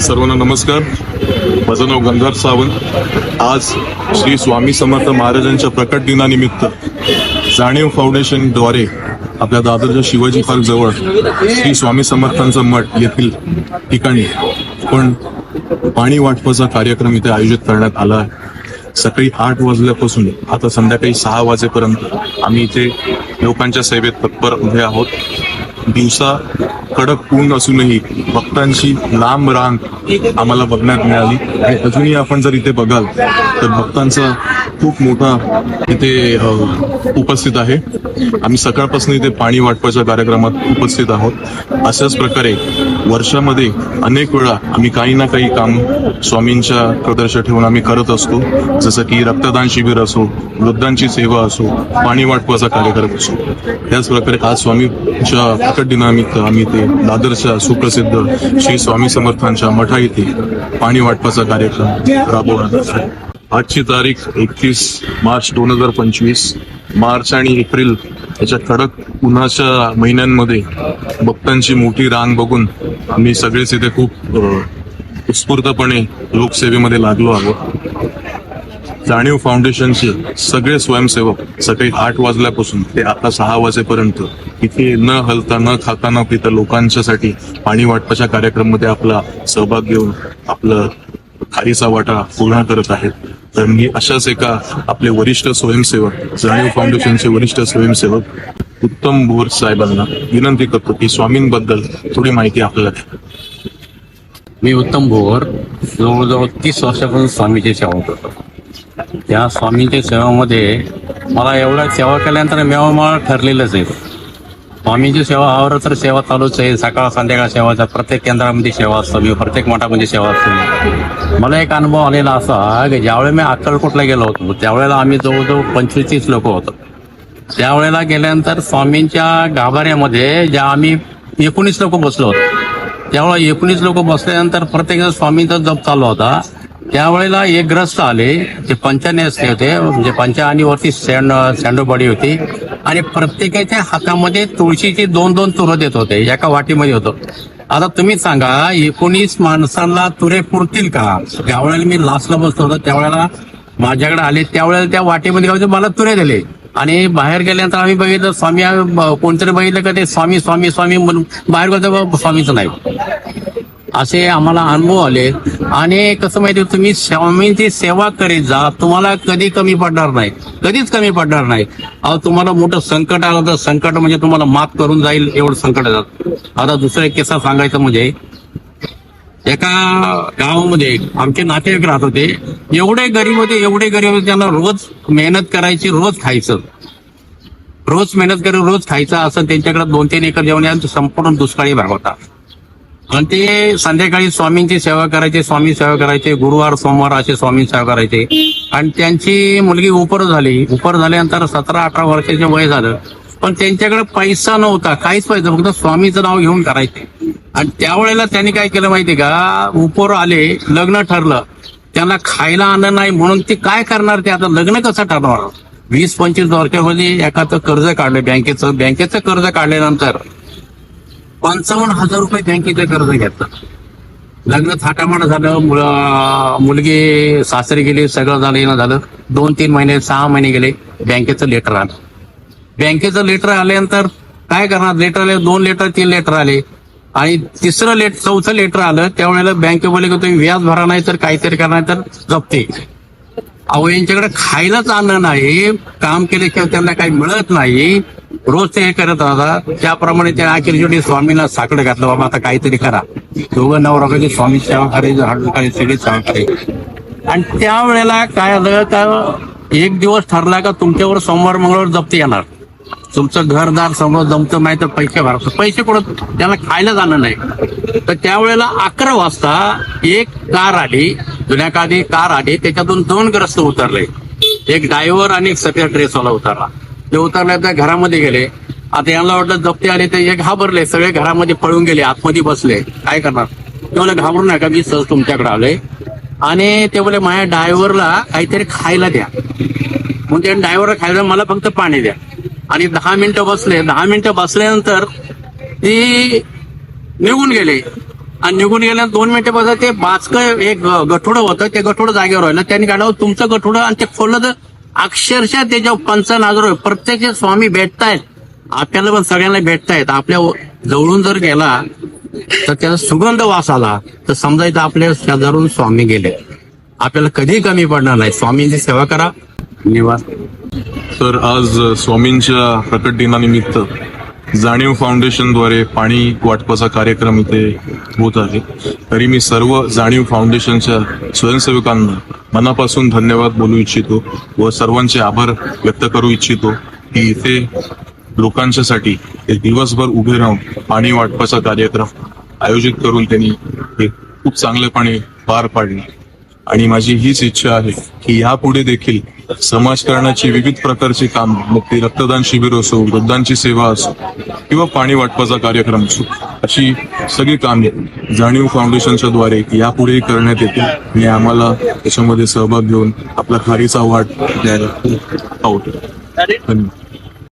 सर्वांना नमस्कार. माझं नाव गंगार सावंत. आज श्री स्वामी समर्थ महाराजांच्या प्रकट दिनानिमित्त जाणीव फाउंडेशनद्वारे आपल्या दादरच्या शिवाजी पार्क जवळ श्री स्वामी समर्थांचा मठ येथील ठिकाणी पण पाणी वाटपाचा कार्यक्रम इथे आयोजित करण्यात आला आहे. सकाळी आठ वाजल्यापासून आता संध्याकाळी सहा वाजेपर्यंत आम्ही इथे लोकांच्या सेवेत तत्पर उभे आहोत. दिवसा कडक ऊन असूनही भक्तांची लांब रांग आम्हाला बघण्यात मिळाली. आणि अजूनही आपण जर इथे बघाल तर भक्तांचा खूप मोठा इथे उपस्थित आहे. आम्ही सकाळपासून इथे पाणी वाटपाच्या कार्यक्रमात उपस्थित आहोत. अशाच प्रकारे वर्षामध्ये अनेक वेळा आम्ही काही ना काही काम स्वामींच्या प्रदर्शन ठेवून आम्ही करत असतो. जसं की रक्तदान शिबिर असो वृद्धांची सेवा असो पाणी वाटपाचा कार्यक्रम असो. त्याच प्रकारे आज स्वामींच्या प्रकट दिनानिमित्त आम्ही ते दादरच्या सुप्रसिद्ध श्री स्वामी समर्थांच्या मठा येथे पाणी वाटपाचा कार्यक्रम राबवण्यात आला आहे. आजची तारीख एकतीस मार्च दोन हजार पंचवीस मार्च आणि एप्रिल याच्या कडक उन्हाच्या महिन्यांमध्ये भक्तांची मोठी रांग बघून आम्ही सगळेच इथे खूप उत्स्फूर्तपणे लोकसेवेमध्ये लागलो आहोत जाणीव फाउंडेशनचे सगळे स्वयंसेवक सकाळी आठ वाजल्यापासून ते आता सहा वाजेपर्यंत इथे न हलता न खाता न पिता लोकांच्यासाठी पाणी वाटपाच्या कार्यक्रमामध्ये आपला सहभाग घेऊन आपलं खारीचा वाटा पूर्ण करत आहेत तर मी अशाच एका आपले वरिष्ठ स्वयंसेवक जाणीव फाउंडेशनचे वरिष्ठ स्वयंसेवक उत्तम भोर साहेबांना विनंती करतो की स्वामींबद्दल थोडी माहिती आपल्याला द्या. मी उत्तम भोवर जवळजवळ तीस वर्षापासून स्वामीची सेवा करतो त्या स्वामींच्या सेवामध्ये मला एवढ्या सेवा केल्यानंतर मेवा ठरलेलंच आहे. स्वामींची सेवा आवर तर सेवा चालूच आहे. सकाळ संध्याकाळ सेवा प्रत्येक केंद्रामध्ये सेवा असतो मी म्हणजे प्रत्येक मठामध्ये सेवा असतो. मला एक अनुभव आलेला असा की ज्यावेळेला मी अक्कलकोटला गेलो होतो त्यावेळेला आम्ही जवळजवळ पंचवीस तीस लोक होतो. त्यावेळेला गेल्यानंतर स्वामींच्या गाभाऱ्यामध्ये ज्या आम्ही एकोणीस लोक बसलो होतो त्यावेळेला एकोणीस लोक बसल्यानंतर प्रत्येक स्वामींचा जप चालू होता. त्यावेळेला एक ग्रस्त आले ते पंचाने असले होते म्हणजे पंचा आणि वरती सँड सँडोबॉडी होती. आणि प्रत्येकाच्या हातामध्ये तुळशीची दोन दोन तुरं देत होते एका वाटीमध्ये होतं. आता तुम्ही सांगा एकोणीस माणसांना तुरे पुरतील का? ज्यावेळेला मी लास्टला बसलो होतो त्यावेळेला माझ्याकडे आले त्यावेळेला त्या वाटेमध्ये काय मला तुरे दिले. आणि बाहेर गेल्यानंतर आम्ही बघितलं स्वामी कोणतरी बघितलं का ते स्वामी स्वामी स्वामी म्हणून बाहेर गेलं स्वामीचं नाही. असे आम्हाला अनुभव आले. आणि कसं माहिती तुम्ही? स्वामींची सेवा करीत जा. तुम्हाला कधी कमी पडणार नाही. कधीच कमी पडणार नाही. अहो तुम्हाला मोठं संकट आलं तर संकट म्हणजे तुम्हाला माफ करून जाईल एवढं संकट येतात. आता दुसरा एक किस्सा सांगायचं म्हणजे एका गावामध्ये आमचे नातेवाईक राहत होते. एवढे गरीब होते एवढे गरीब होते त्यांना रोज मेहनत करायची रोज खायचं. रोज मेहनत करून रोज खायचं असं त्यांच्याकडे दोन तीन एकर जेवण संपूर्ण दुष्काळी भाग होता. आणि ते संध्याकाळी स्वामींची सेवा करायचे स्वामी सेवा करायचे गुरुवार सोमवार असे स्वामी सेवा करायचे. आणि त्यांची मुलगी उपर झाली. उपर झाल्यानंतर सतरा अठरा वर्षाचे वय झालं. पण त्यांच्याकडे पैसा नव्हता काहीच पैसा फक्त स्वामीचं नाव घेऊन करायचे. आणि त्यावेळेला त्यांनी काय केलं माहिती का? उपर आले लग्न ठरलं. त्यांना खायला आणलं नाही म्हणून ते काय करणार ते आता लग्न कसं ठरणार? वीस पंचवीस वर्षामध्ये एखादं कर्ज काढलं बँकेचं बँकेचं कर्ज काढल्यानंतर. पंचावन्न हजार रुपये बँकेचं कर्ज घेतलं लग्न थाटामाट झालं मुलगी सासरी गेली सगळं झालं येणं झालं. दोन तीन महिने सहा महिने गेले बँकेचं लेटर आलं. बँकेचं लेटर आल्यानंतर काय करणार? लेटर आले दोन लेटर तीन लेटर आले. आणि तिसरं लेट चौथं लेटर आलं त्यावेळेला बँके बोलले की तुम्ही व्याज भरा नाही तर काहीतरी करणार तर जपते. अहो यांच्याकडे खायलाच अन्न नाही काम केल्याशिवाय त्यांना काही मिळत नाही. रोज ते हे करत राहतात त्याप्रमाणे त्या अखेर शेवटी स्वामीला साकडं घातलं. बाबा आता काहीतरी करा. दोघं नवराकाची स्वामी सेवा करायची हळद करायची सगळी सेवा करायची आणि त्यावेळेला काय आलं का एक दिवस ठरला का तुमच्यावर सोमवार मंगळवार जप्ती येणार. तुमचं घरदार समोर जमतं नाही तर पैसे भरतो पैसे कुठं? त्याला खायला जाणं नाही. तर त्यावेळेला अकरा वाजता एक कार आली. जुन्या काळी कार आली. त्याच्यातून दोन ग्रस्त उतरले. एक ड्रायव्हर आणि एक सफेद ड्रेसवाला उतरला. ते उतरल्या त्या घरामध्ये गेले. आता यांना वाटलं जप्ती आले ते एक घाबरले सगळे घरामध्ये पळून गेले आतमध्ये बसले. काय करणार? ते बोले घाबरू नका मी सहज तुमच्याकडे आलोय. आणि ते बोले माझ्या ड्रायव्हरला काहीतरी खायला द्या. मग त्या ड्रायव्हरला खायला मला फक्त पाणी द्या. आणि दहा मिनिटं बसले. दहा मिनिटं बसल्यानंतर ती निघून गेले. आणि निघून गेल्यानंतर दोन मिनिटं मिनिटापासून ते बाचक एक गठोडं होतं. ते गठोडं जागेवर राहिलं. त्यांनी काढलं तुमचं गठोडं आणि ते खोललं तर अक्षरशः त्याच्यावर पंचनाजर प्रत्येक स्वामी भेटतायत. आपल्याला पण सगळ्यांना भेटतायत. आपल्या जवळून जर गेला तर त्याचा सुगंध वास आला. तर समजायचं आपल्या शेजारून स्वामी गेले. आपल्याला कधीही कमी पडणार नाही. स्वामींची सेवा करा. निवास. तर आज स्वामींच्या प्रकट दिनानिमित्त जाणीव फाउंडेशनद्वारे पाणी वाटपाचा कार्यक्रम इथे होत आहे. तरी मी सर्व जाणीव फाउंडेशनच्या स्वयंसेवकांना मनापासून धन्यवाद बोलू इच्छितो व सर्वांचे आभार व्यक्त करू इच्छितो की इथे लोकांच्यासाठी ते दिवसभर उभे राहून पाणी वाटपाचा कार्यक्रम आयोजित करून त्यांनी हे खूप चांगलेपणे पार पाडले. आणि माझी हीच इच्छा आहे की यापुढे देखील समाजकारणाची विविध प्रकारची काम मग ती रक्तदान शिबिर असो वृद्धांची सेवा असो किंवा पाणी वाटपाचा कार्यक्रम असो अशी सगळी कामे जाणीव फाउंडेशनच्या द्वारे यापुढेही करण्यात येतील. आणि आम्हाला त्याच्यामध्ये सहभाग घेऊन आपला खारीचा वाट द्यायला खूप आवडतो धन्यवाद.